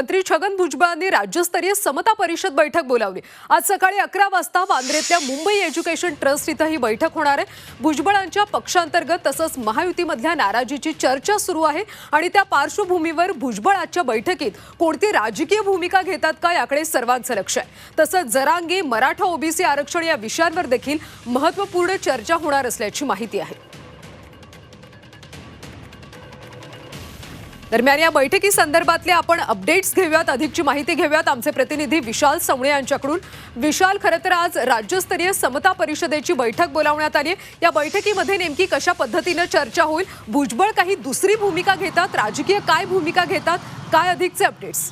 मंत्री छगन भुजबळांनी राज्यस्तरीय समता परिषद बैठक बोलावली. आज सकाळी अकरा वाजता वांद्रेतल्या मुंबई एज्युकेशन ट्रस्ट इथं ही बैठक होणार आहे. भुजबळांच्या पक्षांतर्गत तसंच महायुतीमधल्या नाराजीची चर्चा सुरू आहे आणि त्या पार्श्वभूमीवर भुजबळ आजच्या बैठकीत कोणती राजकीय भूमिका घेतात का याकडे सर्वांचं लक्ष आहे. तसंच जरांगी मराठा ओबीसी आरक्षण या विषयांवर देखील महत्त्वपूर्ण चर्चा होणार असल्याची माहिती आहे. दरम्यान या बैठकी संदर्भातले आपण अपडेट्स घेऊयात अधिकची माहिती घेऊयात. आमचे प्रतिनिधी विशाल सवणे यांच्याकडून. विशाल खरं तर आज राज्यस्तरीय समता परिषदेची बैठक बोलावण्यात आली या बैठकीमध्ये नेमकी कशा पद्धतीनं चर्चा होईल? भुजबळ काही दुसरी भूमिका घेतात? राजकीय काय भूमिका घेतात? काय अधिकचे अपडेट्स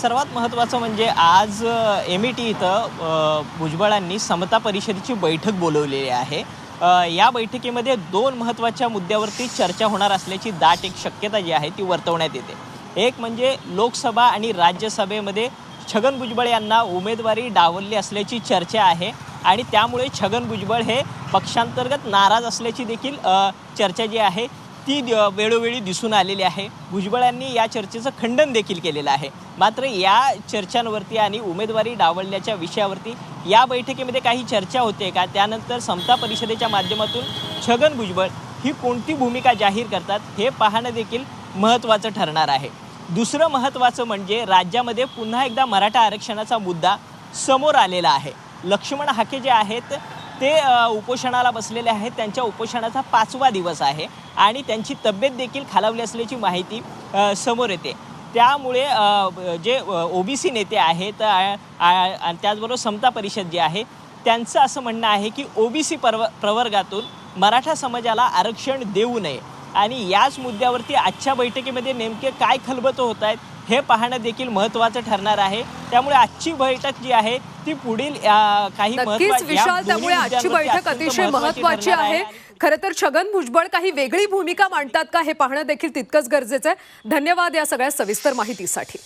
सर्वात महत्त्वाचं म्हणजे आज एम ई टी इथं भुजबळांनी समता परिषदेची बैठक बोलवलेली आहे. या बैठकीमध्ये दोन महत्त्वाच्या मुद्द्यावरती चर्चा होणार असल्याची दाट एक शक्यता जी आहे ती वर्तवण्यात येते. एक म्हणजे लोकसभा आणि राज्यसभेमध्ये छगन भुजबळ यांना उमेदवारी डावलली असल्याची चर्चा आहे आणि त्यामुळे छगन भुजबळ हे पक्षांतर्गत नाराज असल्याची देखील चर्चा जी आहे ती द- वेळोवेळी दिसून आलेली आहे. भुजबळांनी या चर्चेचं खंडन देखील केलेलं आहे. मात्र या चर्चांवरती आणि उमेदवारी डावलण्याच्या विषयावरती या बैठकीमध्ये काही चर्चा होते का? त्यानंतर समता परिषदेच्या माध्यमातून छगन भुजबळ ही कोणती भूमिका जाहीर करतात हे पाहणं देखील महत्त्वाचं ठरणार आहे. दुसरं महत्त्वाचं म्हणजे राज्यामध्ये पुन्हा एकदा मराठा आरक्षणाचा मुद्दा समोर आलेला आहे. लक्ष्मण हाके जे आहेत ते उपोषणाला बसलेले आहेत. त्यांच्या उपोषणाचा पाचवा दिवस आहे आणि त्यांची तब्येत देखील खालावली असल्याची माहिती समोर येते. त्यामुळे जे ओबीसी नेते आहेत आणि त्याचबरोबर समता परिषद जी आहे त्यांचं असं म्हणणं आहे की ओबीसी परव प्रवर्गातून मराठा समाजाला आरक्षण देऊ नये. आणि याच मुद्द्यावरती आजच्या बैठकीमध्ये नेमके काय खलबतं होत आहेत हे पाहणं देखील महत्त्वाचं ठरणार आहे. त्यामुळे आजची बैठक जी आहे ती पुढील काही विशाल त्यामुळे आजची बैठक अतिशय महत्वाची आहे. खरं तर छगन भुजबळ काही वेगळी भूमिका मांडतात का हे पाहणं देखील तितकंच गरजेचं आहे. धन्यवाद या सगळ्या सविस्तर माहितीसाठी.